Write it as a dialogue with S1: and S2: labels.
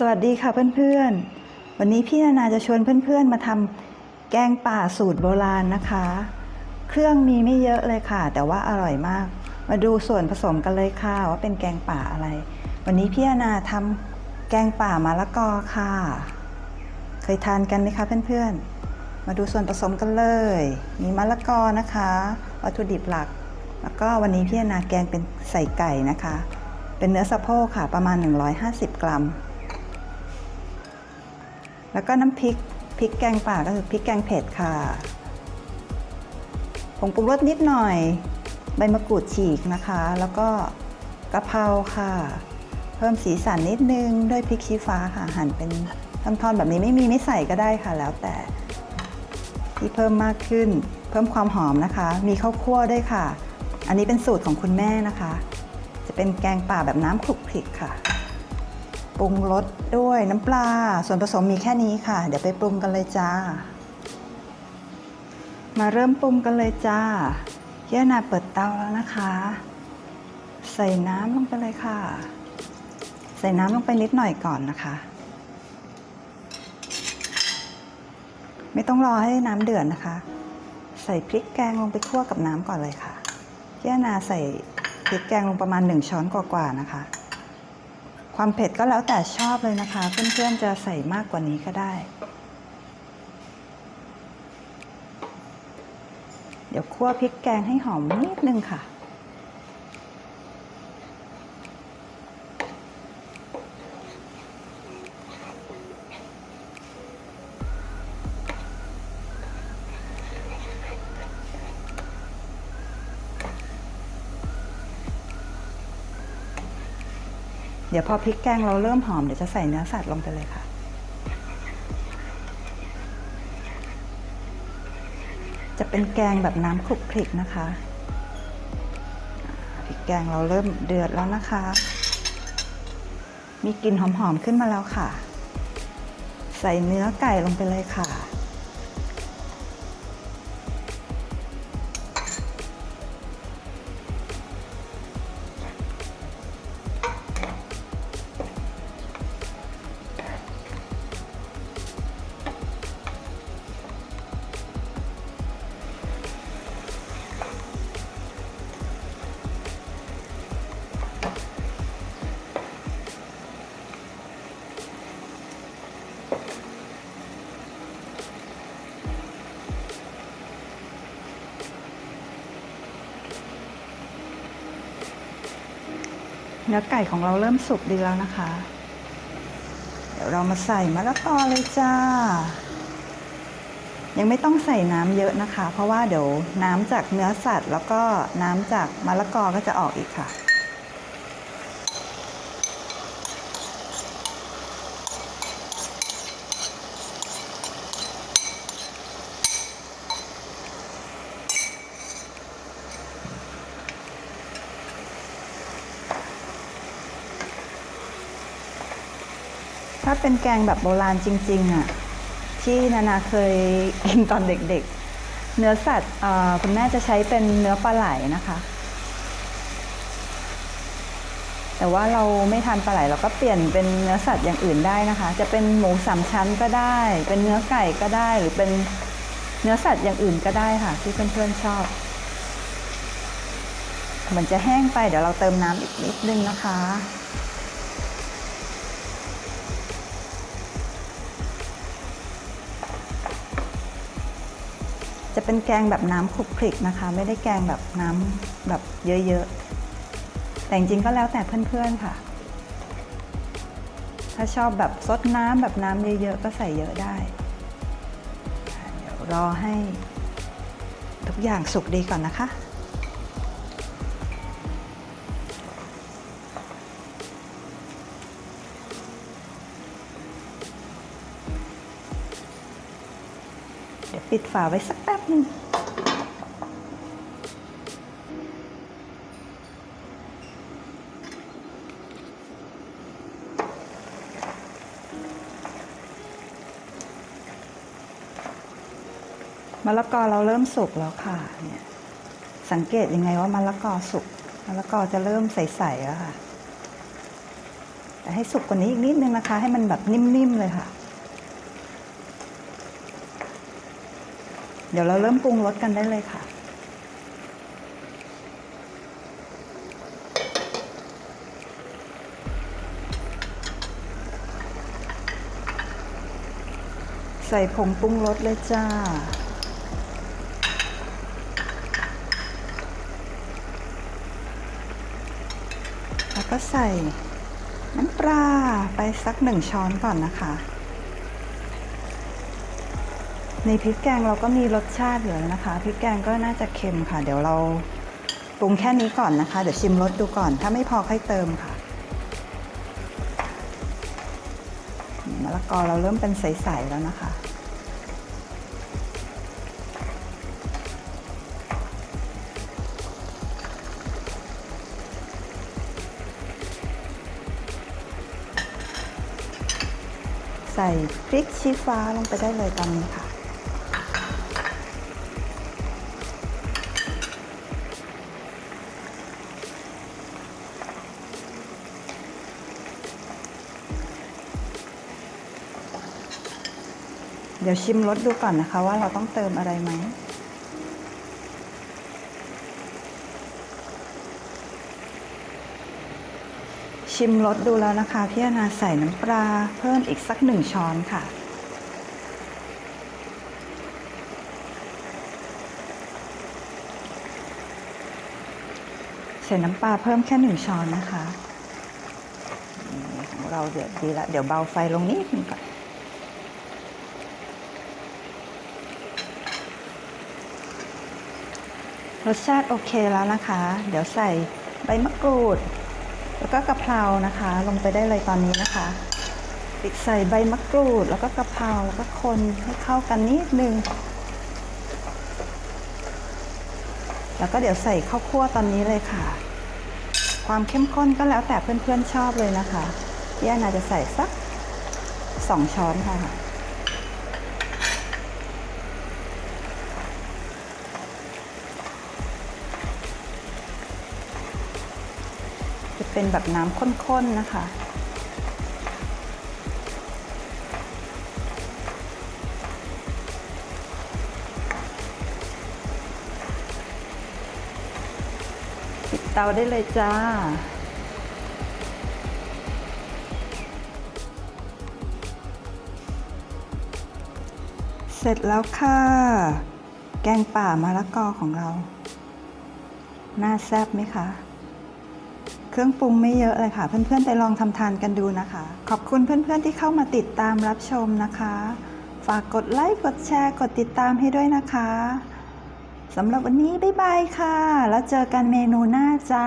S1: สวัสดีค่ะเพื่อนๆ วันนี้พี่นานาจะชวนเพื่อนๆ มาทำแกงป่าสูตรโบราณนะคะ เครื่องมีไม่เยอะเลยค่ะ แต่ว่าอร่อยมาก มาดูส่วนผสมกันเลยค่ะ ว่าเป็นแกงป่าอะไร วันนี้พี่นานาทำแกงป่ามะละกอค่ะ เคยทานกันไหมคะเพื่อนๆ มาดูส่วนผสมกันเลย มีมะละกอนะคะ วัตถุดิบหลัก แล้วก็วันนี้พี่นานาแกงเป็นใส่ไก่นะคะ เป็นเนื้อสะโพกค่ะประมาณ 150 กรัม แล้วก็น้ำพริกพริกแกงป่าก็คือพริกแกงเผ็ดค่ะผงปรุงรสนิดหน่อย ใบมะกรูดฉีกนะคะ แล้วก็กะเพราค่ะ เพิ่มสีสันนิดนึงด้วยพริกชี้ฟ้าค่ะหั่นเป็นท่อนๆแบบนี้ไม่มีไม่ใส่ก็ได้ค่ะแล้วแต่ที่เพิ่มมากขึ้น เพิ่มความหอมนะคะ มีข้าวคั่วด้วยค่ะ อันนี้เป็นสูตรของคุณแม่นะคะ จะเป็นแกงป่าแบบน้ำคลุกคลิกค่ะ ปรุงรสด้วยน้ำปลา ส่วนผสมมีแค่นี้ค่ะ เดี๋ยวไปปรุงกันเลยจ้า มาเริ่มปรุงกันเลยจ้าเย่นาเปิดเตาแล้วนะคะ ใส่น้ำลงไปเลยค่ะ ใส่น้ำลงไปนิดหน่อยก่อนนะคะ ไม่ต้องรอให้น้ำเดือดนะคะ ใส่พริกแกงลงไปคั่วกับน้ำก่อนเลยค่ะเย่นาใส่พริกแกงลงประมาณหนึ่งช้อนกว่าๆนะคะ ความเผ็ดก็แล้วแต่ชอบเลยนะคะ เพื่อนๆจะใส่มากกว่านี้ก็ได้ เดี๋ยวคั่วพริกแกงให้หอมนิดนึงค่ะ ดี๋ยวพอพริกแกงเราเริ่มหอมเดี๋ยวจะใส่เนื้อสัตว์ลงไปเลยค่ะ จะเป็นแกงแบบน้ำคลุกคลิกนะคะพริกแกงเราเริ่มเดือดแล้วนะคะ มีกลิ่นหอมๆขึ้นมาแล้วค่ะ ใส่เนื้อไก่ลงไปเลยค่ะ เนื้อไก่ของเราเริ่มสุกดีแล้วนะคะ เดี๋ยวเรามาใส่มะละกอเลยจ้า ยังไม่ต้องใส่น้ำเยอะนะคะ เพราะว่าเดี๋ยวน้ำจากเนื้อสัตว์ แล้วก็น้ำจากมะละกอก็จะออกอีกค่ะ ถ้าเป็นแกงแบบโบราณจริงๆอะที่นานาเคยกินตอนเด็กๆ เนื้อสัตว์คุณแม่จะใช้เป็นเนื้อปลาไหลนะคะ แต่ว่าเราไม่ทานปลาไหลเราก็เปลี่ยนเป็นเนื้อสัตว์อย่างอื่นได้นะคะ จะเป็นหมูสามชั้นก็ได้ เป็นเนื้อไก่ก็ได้ หรือเป็นเนื้อสัตว์อย่างอื่นก็ได้ค่ะ ที่เพื่อนๆชอบเหมือนจะแห้งไปเดี๋ยวเราเติมน้ำอีกนิดนึงนะคะ จะเป็นแกงแบบน้ำคลุกคลิกนะคะ ไม่ได้แกงแบบน้ำแบบเยอะๆ แต่จริงๆก็แล้วแต่เพื่อนๆค่ะ ถ้าชอบแบบซดน้ำแบบน้ำเยอะๆ ก็ใส่เยอะได้ เดี๋ยวรอให้ทุกอย่างสุกดีก่อนนะคะ ดี๋ยวปิดฝาไว้สักแป๊บหนึ่งมะละกอเราเริ่มสุกแล้วค่ะเนี่ยสังเกตยังไงว่ามะละกอสุกมะละกอจะเริ่มใสๆแล้วค่ะ แต่ให้สุกกว่านี้อีกนิดนึงนะคะ ให้มันแบบนิ่มๆเลยค่ะ เดี๋ยวเราเริ่มปรุงรสกันได้เลยค่ะ ใส่ผงปรุงรสเลยจ้าแล้วก็ใส่น้ำปลาไปสักหนึ่งช้อนก่อนนะคะ ในพริกแกงเราก็มีรสชาติอยู่แล้วนะคะพริกแกงก็น่าจะเค็มค่ะ เดี๋ยวเราปรุงแค่นี้ก่อนนะคะ เดี๋ยวชิมรสดูก่อน ถ้าไม่พอค่อยเติมค่ะมะละกอเราเริ่มเป็นใสๆแล้วนะคะ ใส่พริกชี้ฟ้าลงไปได้เลยตอนนี้ค่ะ เดี๋ยวชิมรสดูก่อนนะคะ ว่าเราต้องเติมอะไรไหมชิมรสดูแล้วนะคะพี่อนาใส่น้ำปลาเพิ่มอีกสักหนึ่งช้อนค่ะ ใส่น้ำปลาเพิ่มแค่หนึ่งช้อนนะคะของเราเดือดดีล้วเดี๋ยวเบาไฟลงนิดนึงก่อน รสชาติโอเคแล้วนะคะ เดี๋ยวใส่ใบมะกรูด แล้วก็กะเพรานะคะ ลงไปได้เลยตอนนี้นะคะปิดใส่ใบมะกรูด แล้วก็กะเพราแล้วก็คนให้เข้ากันนิดนึง แล้วก็เดี๋ยวใส่ข้าวคั่วตอนนี้เลยค่ะ ความเข้มข้นก็แล้วแต่เพื่อนๆชอบเลยนะคะพี่านาจะใส่สักสองช้อนค่ะ เป็นแบบน้ำข้นๆนะคะ ปิดเตาได้เลยจ้าเสร็จแล้วค่ะ แกงป่ามะละกอของเรา น่าแซ่บไหมคะ เครื่องปรุงไม่เยอะเลยค่ะ เพื่อนๆไปลองทำทานกันดูนะคะ ขอบคุณเพื่อนๆที่เข้ามาติดตามรับชมนะคะ ฝากกดไลค์กดแชร์ กดติดตามให้ด้วยนะคะสำหรับวันนี้บ๊ายบายค่ะ แล้วเจอกันเมนูหน้าจ้า